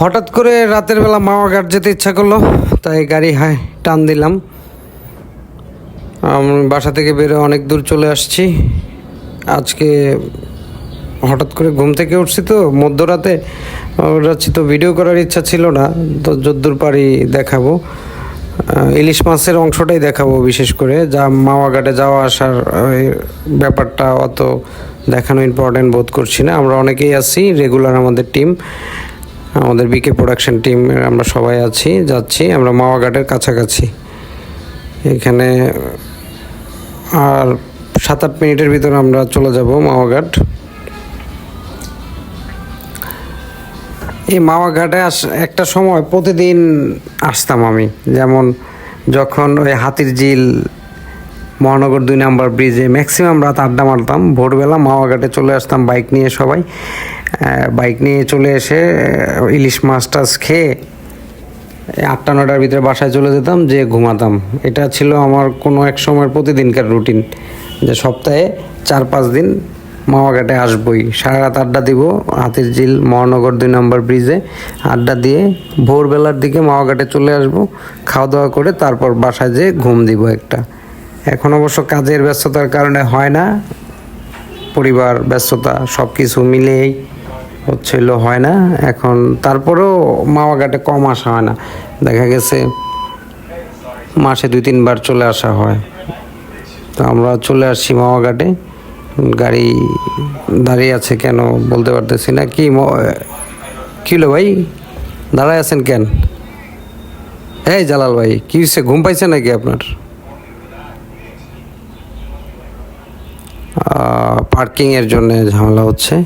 হঠাৎ করে রাতের বেলা মামা ঘাট যেতে ইচ্ছা করল, তাই গাড়ি হাই টান দিলাম। বাসা থেকে বেরো অনেক দূর চলে আসছি। আজকে হঠাৎ করে ঘুম থেকে উঠছি তো, মধ্যরাতে যাচ্ছি তো ভিডিও করার ইচ্ছা ছিল না, তো যদ্দূর পারি দেখাবো। ইলিশ মাছের অংশটাই দেখাবো বিশেষ করে, যা মাওয়া ঘাটে যাওয়া আসার ব্যাপারটা অত দেখানো ইম্পর্টেন্ট বোধ করছি না। আমরা অনেকেই আছি রেগুলার আমাদের টিম আমাদের বিকে প্রোডাকশন টিম আমরা সবাই আছি, যাচ্ছি, আমরা মাওয়া ঘাটের কাছাকাছি। এখানে আর সাত আট মিনিটের ভিতরে আমরা চলে যাব মাওয়াঘাট। এই মাওয়াঘাটে আস, একটা সময় প্রতিদিন আসতাম আমি, যেমন যখন ওই হাতির ঝিল, মহানগর দুই নাম্বার ব্রিজে ম্যাক্সিমাম রাত আড্ডা মারতাম, ভোরবেলা মাওয়াঘাটে চলে আসতাম বাইক নিয়ে সবাই। বাইক নিয়ে চলে এসে ইলিশ মাছ টাছ খেয়ে, আটটা নটার ভিতরে বাসায় চলে যেতাম যে ঘুমাতাম। এটা ছিল আমার কোনো এক সময়ের প্রতিদিনকার রুটিন, যে সপ্তাহে চার পাঁচ দিন মামাঘাটে আসবই। সারা রাত আড্ডা দিব, হাতির ঝিল, মহানগর দুই নম্বর ব্রিজে, আড্ডা দিয়ে ভোরবেলার দিকে মামাঘাটে চলে আসব, খাওয়া দাওয়া করে তারপর বাসায় যেয়ে ঘুম দিব একটা। এখন অবশ্য কাজের ব্যস্ততার কারণে হয় না, পরিবার, ব্যস্ততা সব কিছু মিলেই হচ্ছিল, হয় না। এখন তারপরেও মাওয়াঘাটে কম আসা হয় না। দেখা গেছে মাসে দুই, তিনবার চলে আসা হয়। তো আমরা চলে আসছি মাওয়াঘাটে গাড়ি দাঁড়িয়ে আছে কেন বলতে পারতেছি না। কি ম- কি হলো ভাই? দাঁড়ায় আছেন কেন? এই জালাল ভাই, কি হয়েছে ঘুম পাইছে নাকি আপনার? পার্কিংয়ের জন্য ঝামেলা হচ্ছে।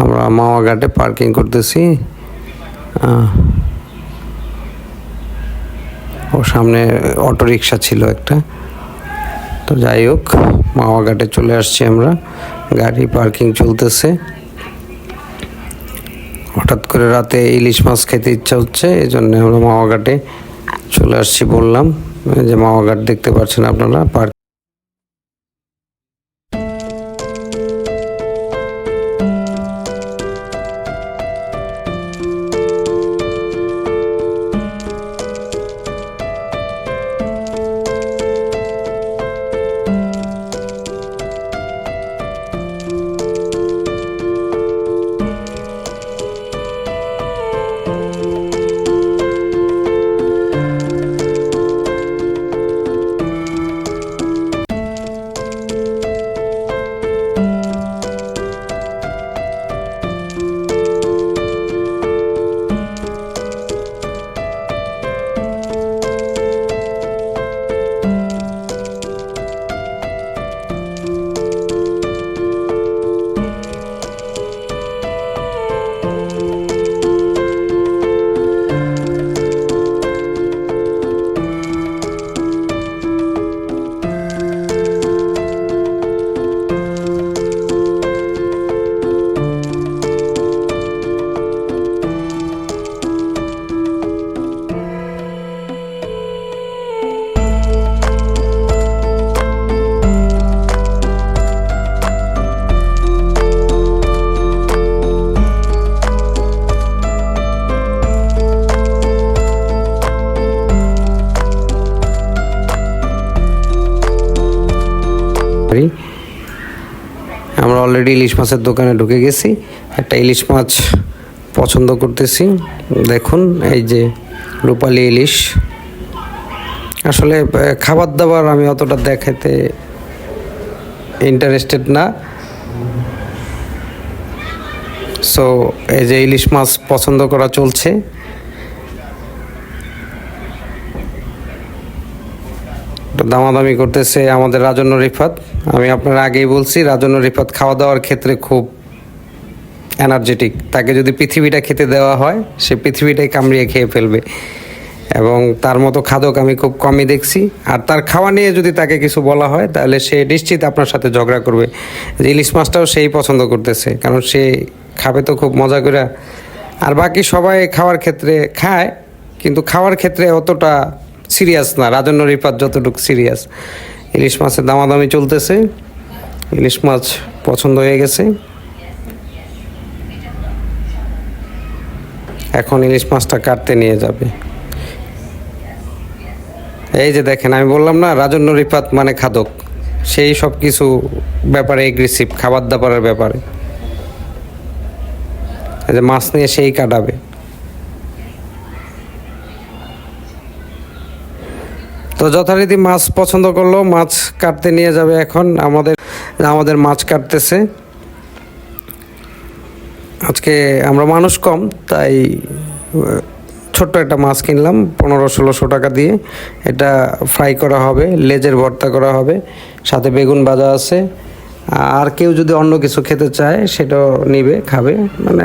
আমরা মামা ঘাটে পার্কিং করতেছি। ও সামনে অটো রিক্সা ছিল একটা। তো যাই হোক মামা ঘাটে চলে আসছি আমরা। গাড়ি পার্কিং চলতেছে। হঠাৎ করে রাতে ইলিশ মাছ খেতে ইচ্ছা হচ্ছে এই জন্য আমরা মামা ঘাটে চলে আসছি বললাম। যে মামা ঘাট দেখতে পাচ্ছেন আপনারা, পার্ক অলরেডি ইলিশ মাছের দোকানে ঢুকে গেছি। একটা ইলিশ মাছ পছন্দ করতেছি। দেখুন, এই যে রূপালি ইলিশ। আসলে খাবার দাবার আমি অতটা দেখাতে ইন্টারেস্টেড না। সো এই যে ইলিশ মাছ পছন্দ করা চলছে। দামাদামি করতেছে আমাদের রাজন্য রিফাত। আমি আপনার আগেই বলছি, রাজন্য রিফাত খাওয়া দাওয়ার ক্ষেত্রে খুব এনার্জেটিক তাকে যদি পৃথিবীটা খেতে দেওয়া হয়, সে পৃথিবীটাই কামড়িয়ে খেয়ে ফেলবে। এবং তার মতো খাদক আমি খুব কমই দেখছি। আর তার খাওয়া নিয়ে যদি তাকে কিছু বলা হয়, তাহলে সে নিশ্চিত আপনার সাথে ঝগড়া করবে। যে ইলিশ মাছটাও সেই পছন্দ করতেছে, কারণ সে খাবে তো খুব মজা করে। আর বাকি সবাই খাওয়ার ক্ষেত্রে খায়, কিন্তু খাওয়ার ক্ষেত্রে অতটা সিরিয়াস না, রাজন্য রিপাত যতটুকু সিরিয়াস। ইলিশ মাছের দামাদামি চলতেছে, ইলিশ মাছ পছন্দ হয়ে গেছে। এখন ইলিশ মাছটা কাটতে নিয়ে যাবে। এই যে দেখেন, আমি বললাম না, রাজন্য রিপাত মানে খাদক। সেই সব কিছু ব্যাপারে এগ্রেসিভ খাবার দাবারের ব্যাপারে। যে মাছ নিয়ে সেই কাটাবে। তো যথারীতি মাছ পছন্দ করল, মাছ কাটতে নিয়ে যাবে এখন। আমাদের আমাদের মাছ কাটতেছে। আজকে আমরা মানুষ কম, তাই ছোট্ট একটা মাছ কিনলাম, পনেরো ষোলোশো টাকা দিয়ে। এটা ফ্রাই করা হবে, লেজের ভর্তা করা হবে, সাথে বেগুন ভাজা আছে। আর কেউ যদি অন্য কিছু খেতে চায়, সেটাও নিবে, খাবে। মানে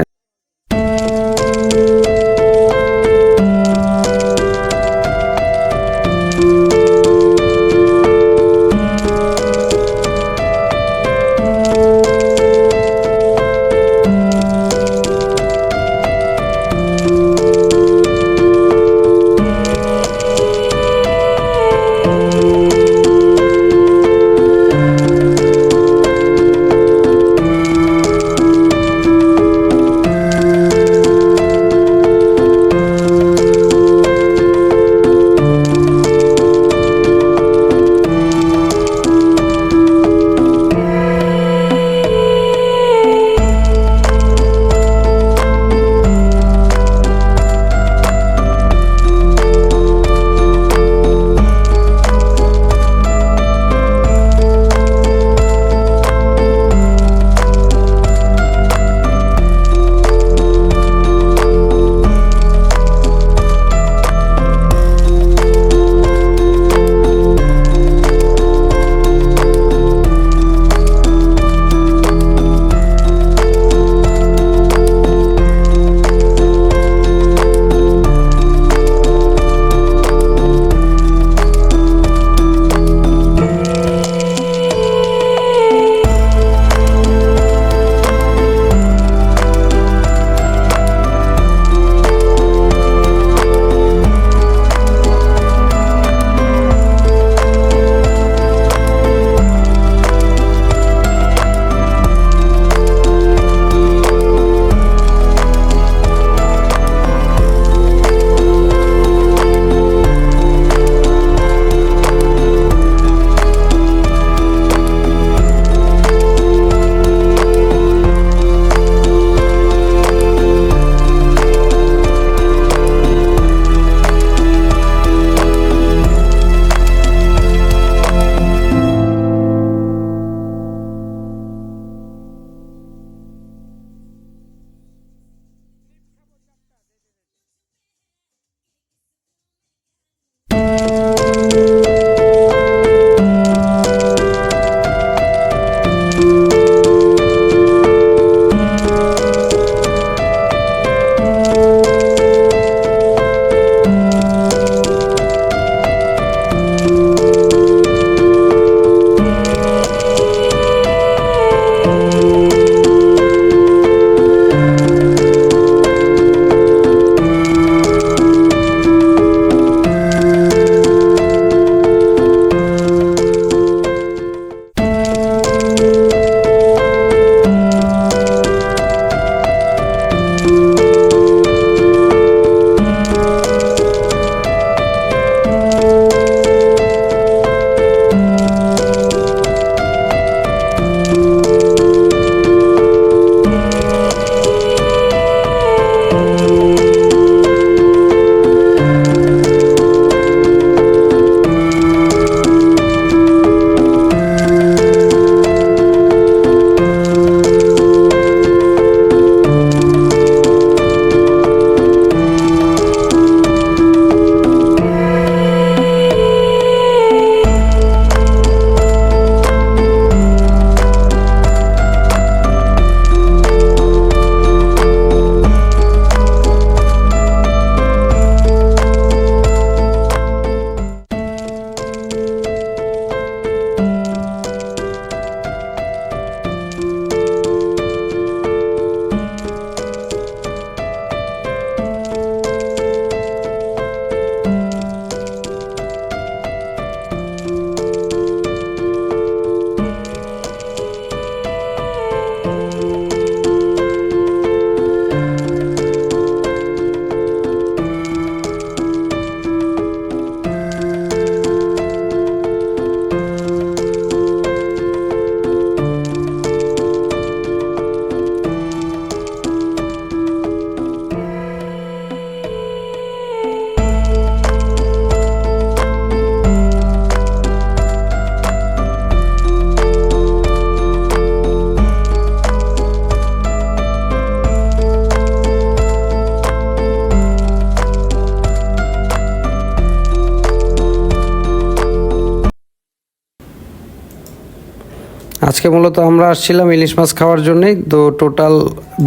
আজকে মূলত আমরা আসছিলাম ইলিশ মাছ খাওয়ার জন্যই, তো টোটাল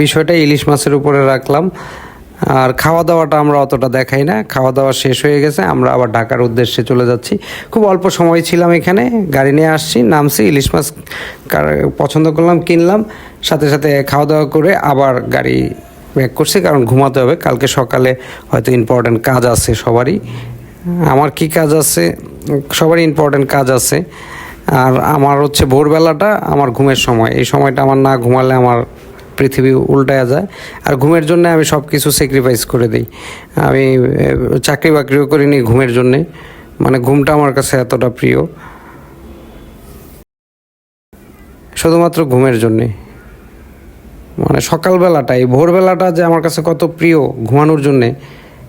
বিষয়টা ইলিশ মাছের উপরে রাখলাম। আর খাওয়া দাওয়াটা আমরা অতটা দেখাই না। খাওয়া দাওয়া শেষ হয়ে গেছে, আমরা আবার ঢাকার উদ্দেশ্যে চলে যাচ্ছি। খুব অল্প সময় ছিলাম এখানে, গাড়ি নিয়ে আসছি, নামছি, ইলিশ মাছ পছন্দ করলাম, কিনলাম। সাথে সাথে খাওয়া দাওয়া করে আবার গাড়ি ব্যাক করছি, কারণ ঘুমাতে হবে। কালকে সকালে হয়তো ইম্পর্ট্যান্ট কাজ আছে সবারই। আমার কি কাজ আছে? সবারই ইম্পর্ট্যান্ট কাজ আছে। আর আমার হচ্ছে ভোরবেলাটা আমার ঘুমের সময়। এই সময়টা আমার না ঘুমালে আমার পৃথিবী উল্টায়া যায়। আর ঘুমের জন্য আমি সব কিছু স্যাক্রিফাইস করে দিই। আমি চাকরি বাকরিও করিনি ঘুমের জন্যে। মানে ঘুমটা আমার কাছে এতটা প্রিয়। শুধুমাত্র ঘুমের জন্যে। মানে সকালবেলাটা, এই ভোরবেলাটা যে আমার কাছে কত প্রিয় ঘুমানোর জন্যে,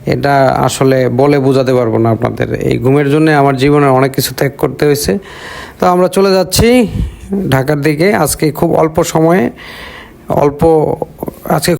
এটা আসলে বলে বোঝাতে পারব না আপনাদের। এই ঘুমের জন্য আমার জীবনে অনেক কিছু ত্যাগ করতে হয়েছে। তো আমরা চলে যাচ্ছি ঢাকার দিকে। আজকে খুব অল্প সময়ে অল্প আজকে